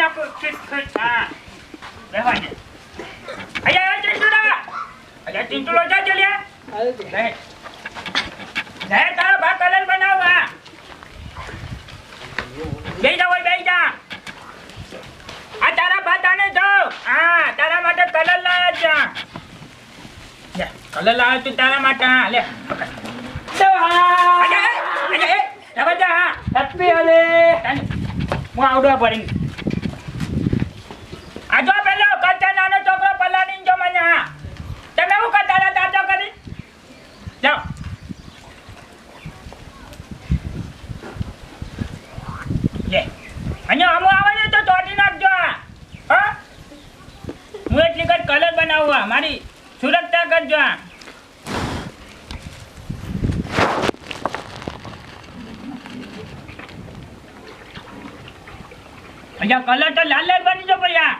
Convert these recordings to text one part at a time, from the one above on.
અયા અયા ચિંટુડા અયા ચિંટુલો જા ચલ્યા લે લે તારો ભા કલર બનાવવા બેઈ જા ઓય બેઈ જા આ તારા ભા તાને જાઓ હા તારા માટે કલર લાયા જા લે કલર લાવ્યો તું તારા માટે લે હા હેપી હોલે હું આવડવા પડી આ જો પેલો કરતા નાનો છોકરો પલાડીને જો મને હા. તમે હું કરતા હતા? તાજો કરી. જાઓ. લે. અને અમુ આવે ને તો તોડી નાખજો આ. હા? હું એટલી કદ કલર બનાવવા મારી સુરક્ષા કરજો આ. અહીંયા કલર તો લાલ લાલ બની જો ભૈયા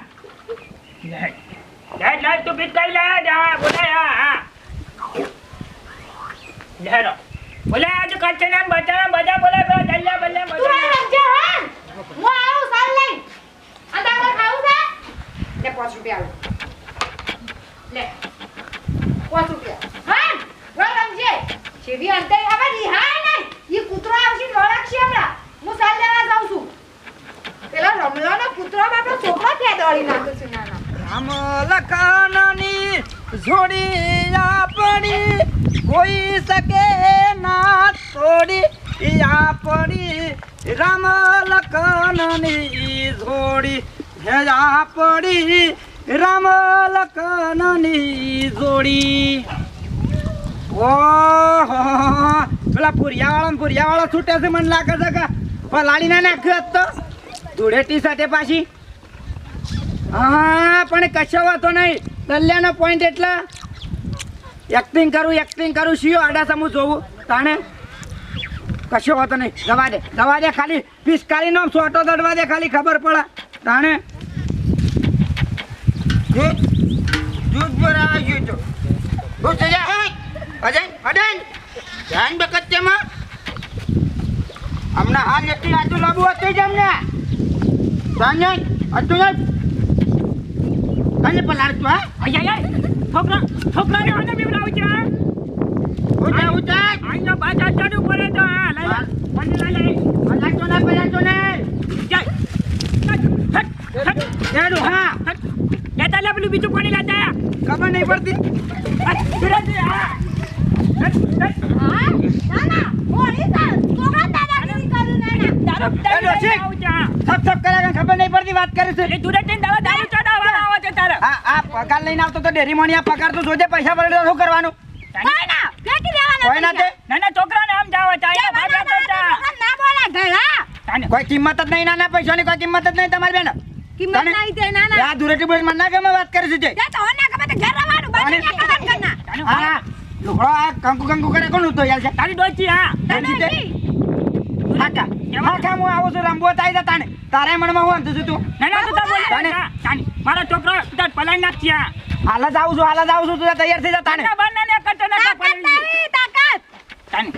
તું પિચકારી લે, જા, બોલે, હા હા. લેરો આજે કચ્છ ના બચારા બધા બોલે, બે દલ્યા બલ્લે આ હા હું આવું સાલ લઈ આ તારે ખાવું છે? લે, પાંચ રૂપિયા આલો. લે, પાંચ રૂપિયા. હા બોલ રમજે. જેવી અંતે હવે રિહાય નહીં. ઈ કૂતરો આવશે, લડકશે હમણાં. હું સાલ લેવા જાઉં છું. પેલા રમલાનો કૂતરો બાપનો છોકરો દોડી નાખ્યો છે, નાના? રામ લખનની જોડી આપણી કોઈ શકે ના તોડી આપણી રામ લખનની જોડી. હે આપણી રામ લખનની જોડી. ઓહો, પેલા પુરિયાવાળા પુરિયાવાળા છૂટે છે, મને લાગે છે કે પલાળી ના નાખ્યો તો. ધૂળેટી સાથે પાછી. હા, પણ કશો વાતો નહીં. દલિયાનો પોઈન્ટ એટલા. એક્ટિંગ કરું એક્ટિંગ કરું, શિયો આડા સમૂહ જોવું. તાણે? કશો વાતો નહીં. જવા દે જવા દે ખાલી. પિસ્કારી નો સોટો દડવા દે ખાલી, ખબર પડે. તાણે? દૂધ પર આવી ગયું તો થઈ જાય અજય અડન ધ્યાન બકત હમણાં હાલ એટલી આજુ લાંબુ હતું જ અમને સાંજે હતું તને પલાળ તું અયા છોકરા છોકરાને આને બીવડાવું છે હા? ઉજા ઉજા આઈનો બાજા ચડું પડે તો આ લઈ મને લઈ લે. પલાળ તો ના. પલાળ તો ને જાય એડું હા. લેતા લે પેલું બીજું પાણી લેતા આયા. ખબર નહીં પડતી. ફિરાજી, હા. ખબર નહીં પડતી વાત કરે છે. એ દુરેટીને દવા દારૂ હા આ પગાર લઈને આવતો તો ડેરી મોની આ પગાર તો જોજે પૈસા ભરે તો શું કરવાનું ના ના કોઈ ના છોકરાને આમ જાવ છે, અહીંયા તો ના બોલા ઘણા તાને. કોઈ કિંમત જ નહીં નાના પૈસાની કોઈ કિંમત જ નહીં તમારી બેન કિંમત તાને? નહીં તે નાના આ દુરેટી બોલ મને ના ગમે વાત કરે છે તે તો હોના કબે તો ઘર તાને? ના કરના હા લુગડો આ કંકુ કંકુ કરે કોણ તો યાર છે તારી ડોચી, હા. તે? હાકા હું આવું છું રંબો તાઈ જતા ને તારે મનમાં હું અંત છું તું તું તાને. હા, તાને. મારો છોકરો પલાઈ નાખશે, હા. હાલ જ આવું છું હાલ જ આવું છું તું તૈયાર થઈ જા તાને તારા ને તાકાત તાને.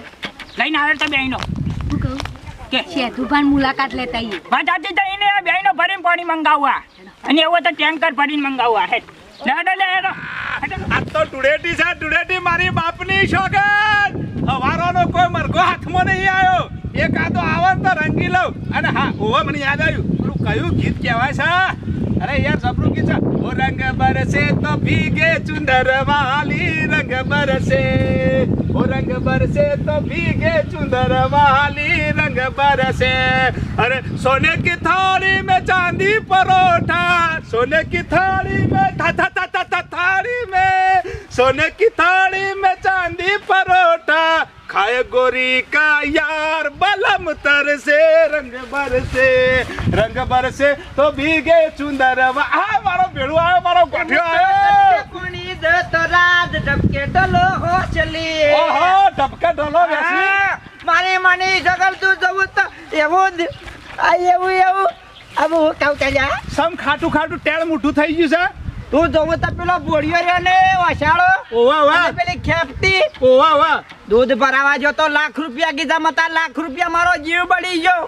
લઈને આવે તો બેયનો. હું કહું? કે? શેતુભાન મુલાકાત લેતા આઈએ વાત સાચી તો એને ભરીને પાણી મંગાવવા. અને એવો તો ટેન્કર ભરીને મંગાવવા. લેડો હેડો. આ તો ટુડેટી છે ટુડેટી મારી બાપની શોગન હવારોનો કોઈ મરઘો હાથમાં નહીં આવ્યો. એક આ તો તો રંગી લઉં. અને હા ઓવા મને યાદ આવ્યું. પેલું કયું ગીત કહેવાય છે? अरे यार सब लोग वो रंग बरसे तो भीगे चुंदर वाली रंग बरसे। वो रंग बरसे तो भीगे चुंदर वाली रंग बरसे। अरे सोने की थाली में चांदी परोठा सोने की थाली में था था था था, था थाली में। सोने की थाली में चांदी परोठा ખાય ગોરી કા યાર બલમ તરસે રંગ બરસે રંગ બરસે તો ભીગે ચુંદર. આ મારો ભેળું આવ્યો મારો ગોઠ્યો આવ્યો કોણી દ તો રાજ ડબકે ડલો હો ચલી ઓહો ડબકે ડલો માની જગલ તું જવું તો એવું આ એવું એવું. અબ હું કહું કે સમ ખાટું ખાટું ટેળ મોટું થઈ ગયું છે. તું જવું તો પેલો બોડિયો રહ્યો ને વસાડો ઓવા વાહ. પેલી ખેપટી. ઓવા વાહ. દૂધ ભરાવા જો તો લાખ રૂપિયા કીધા મતા લાખ રૂપિયા મારો જીવ બળી ગયો.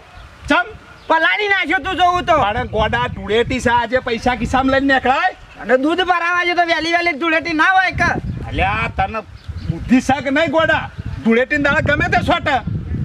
ચમ. પલાળી નાખ્યો તું જોવું તો. પણ ગોડા ધૂળેટી આજે પૈસા ખિસ્સામાં લઈને નીકળાય. અને દૂધ ભરાવા જો તો વહેલી વહેલી ધૂળેટી ના હોય કે? અલ્યા તને બુદ્ધિ શાક નહીં ગોડા? ધૂળેટી દાડા ગમે તે છોટ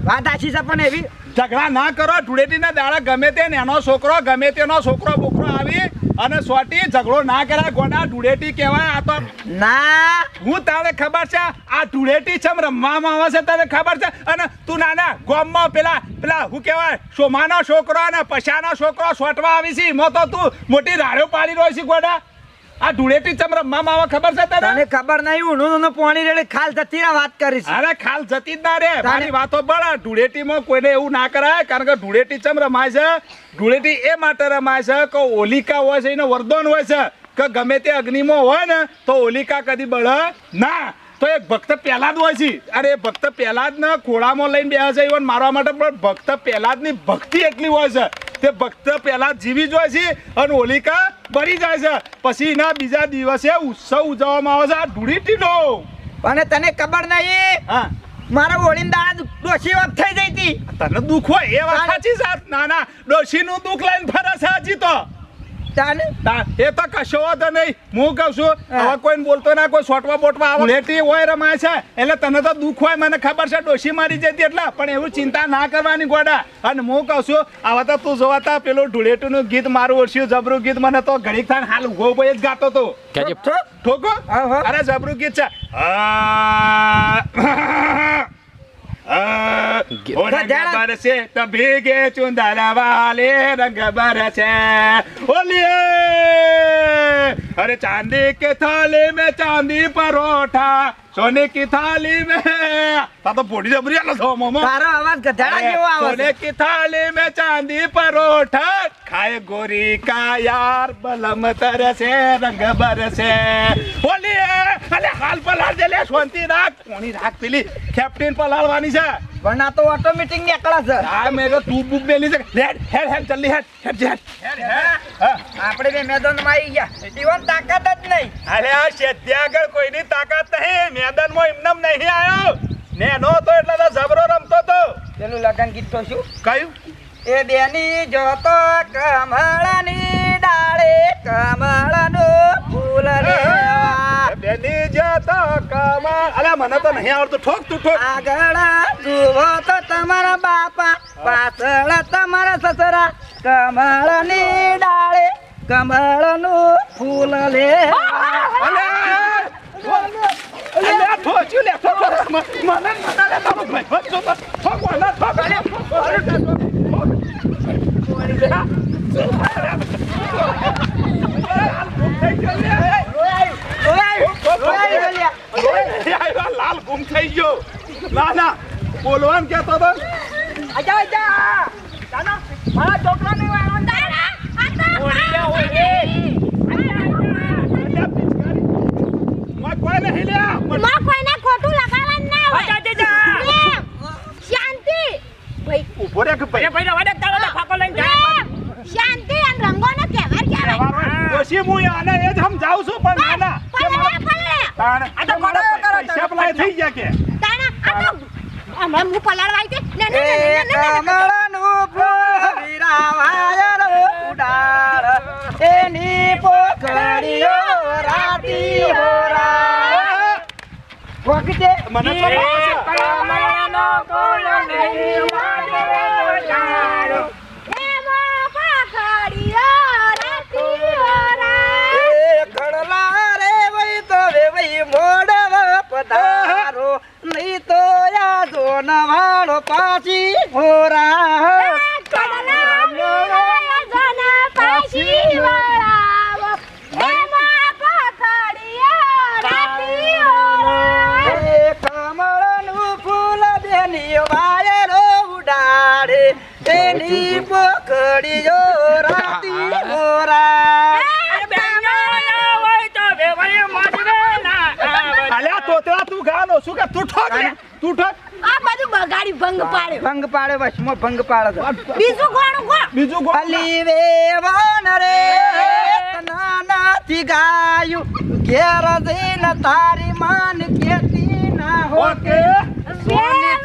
વાત આછી છે પણ એવી. ઝઘડા ના કરો ધૂળેટીના દાડા ગમે તે એનો છોકરો ગમે તેનો છોકરો બોકરો આવી અને સોટી ઝઘડો ના કરાય ગોડા ધૂળેટી કહેવાય. આ તો ના. હું તારે ખબર છે આ ધૂળેટી છે રમવામાં આવે છે તને ખબર છે? અને તું નાના ગોમમાં પેલા પેલા હું કહેવાય સોમાનો છોકરો અને પશાનો છોકરો સોટવા આવી છે. એમાં તો તું મોટી રાડો પાડી રહ્યો છે ગોડા. આ ધૂળેટી ચમ રમવામાં આવે ખબર છે તને? તને ખબર નહીં હું ઊનું પોણી રેડે ખાલ જતી ના વાત કરીશ. અરે ખાલ જતી જ ના રે મારી વાતો બળ ધૂળેટીમાં કોઈને એવું ના કરાય કારણ કે ધૂળેટી ચમ રમાય છે. ધૂળેટી એ માટે રમાય છે કે હોલિકા હોય છે એનો વરદાન હોય છે કે ગમે તે અગ્નિમાં હોય ને તો હોલિકા કદી બળે ના. તો એક ભક્ત પહેલા જ હોય છે. અરે એ ભક્ત પહેલા જ ને ખોળામાં લઈને બેસે છે મારવા માટે પણ ભક્ત પહેલા જ ની ભક્તિ એટલી હોય છે. તે ભક્ત પહેલા જીવી જાય છે અને હોલિકા બળી જાય છે. પછી એના બીજા દિવસે ઉત્સવ ઉજવવામાં આવે છે આ ધૂળેટીનો અને તને ખબર નહીં? હા. મારા ઓળીન દાડા ડોશી વાત થઈ જઈ હતી. તને દુઃખ હોય એ વાત સાચી સાત ના ના. ડોશી નું દુઃખ લઈને ફરે છે હજી તો. તાને? તા- એ તો કશો વાંધો નહીં. હું કહું છું. હવે કોઈને બોલતો ના કોઈ સોટવા બોટવા આવે. લેટી હોય રમાય છે એટલે તને તો દુઃખ હોય મને ખબર છે ડોશી મારી જતી એટલે. પણ એવું ચિંતા ના કરવાની ગોડા. અને હું કહું છું આવા તો તું જોવા તા પેલું ઢુલેટુનું ગીત મારું ઓળખ્યું જબરું ગીત મને તો ઘડીક થાય હાલ ઊભો ઊભો જ ગાતો તો. ઠોકો. અરે જબરું ગીત છે. ઓ રંગ બરસે તો ભીગે ચુંદરા વાલે રંગ બરસે ઓલીએ અરે ચાંદી કે થાલી મેં ચાંદી પરોઠા સોને કી થાલી મે? તા તો પોડી જબરી છો મામા. તારો અવાજ ગધેડા જેવો આવે સોને કી થાલી મે ચાંદી પરોઠા. ખાય ગોરી કા યાર બલમ તરસે રંગ બરસે. બોલી અલે હાલ પલાર દે લે શાંતિ રાખ. કોની રાખ પેલી? કેપ્ટન પલાળવાની છે. વરના તો ઓટો મીટિંગ ઓટોમેટિક નીકળા છે. હા મે તો તું બુક મેલી છે. હેડ હેડ હેડ જલ્દી હેડ હેડ હેડ. હેડ આપણે બે મેદાનમાં આવી ગયા. દીવાન તાકાત જ નહીં. અરે આ શેત્યા આગળ કોઈની તાકાત નહીં. મેદાનમાં એમનેમ નહીં આવ્યો. નેનો તો એટલે જબરો રમતો તો પેલું લગન ગીત તો શું? કયું? એ બેની જોતો કમળની ડાળે કમળનું ફૂલ રે બેની જોતો કમળ અલા મને તો નહીં આવડતું. ઠોક તું ઠોક. આગળ જુઓ તો તમારા બાપા પાછળ તમારા સસરા. કમળની ડાળે કમળનું ફૂલ લે અલે ઠોચ્યું લે. મ- મને મને લે તારો ભાઈ જો તો ઠોક વાલા ઠોક. અલે અરે. લાલ ગુમ થઈ ગયો. ના ના. બોલવાનું કેતો તો. આજા આજા. ચાલો મારા છોકરાને મોય કોઈ નહીં લ્યા. માં કોઈને ખોટું લગાડવાનું ના હોય. આજા, આજા. શાંતિ. ભાઈ ઊભો રે ભાઈ? ભાઈ રવા દે તારો ફાકો લઈને જાય. શાંતિ અને રંગોનો કહેવાય. પછી હું આને એ જ સમજાવું છું પણ. તાણ આ તો મારા કરો, પૈસા પલાય થઈ ગયા કે? તાણા, આ તો હમણાં હું પલાળવા આવી ને, ને, ને, ને, ને, ને, ને, ને. કમળનું ફૂલ વિરાવાય રો એની પોખડીઓ વખતે મને તો ભાવે છે. કમળનો ફૂલ નહીં વાગે તારો. એમાં પાખડીઓ રાતી ઓરા. એ ખડલા રે વઈ તો વે વઈ મોડવ પધારો નહીં તો યા જોનવાળો પાછી હોરા કડલા જના પાછી વળાવો. એમાં પાખડીઓ રાતી ઓરા. એ કમળનું ફૂલ બેની વાયરો ઉડાડે એની પોખડીઓ રાતી આવે. અલ્યા તોતરા તું ગાનો. શું કે તું ઠોક તું ઠોક? આ બધું બગાડી ભંગ પાડે. ભંગ પાડે વચમાં ભંગ પાડે બીજું બીજું ગો અલી વેવાન રે નાનાથી ગાયું. ઘેર જઈને તારી માન કેતી ના સોની સોની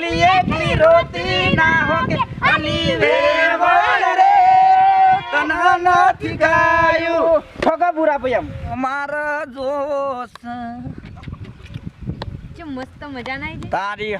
એકલી એકલી રોતી ના હો કે અલી વેવળ રે તન નથી ગાયું ઠોકા બુરા પયમ અમાર જોસ મસ્ત મજા ના આવી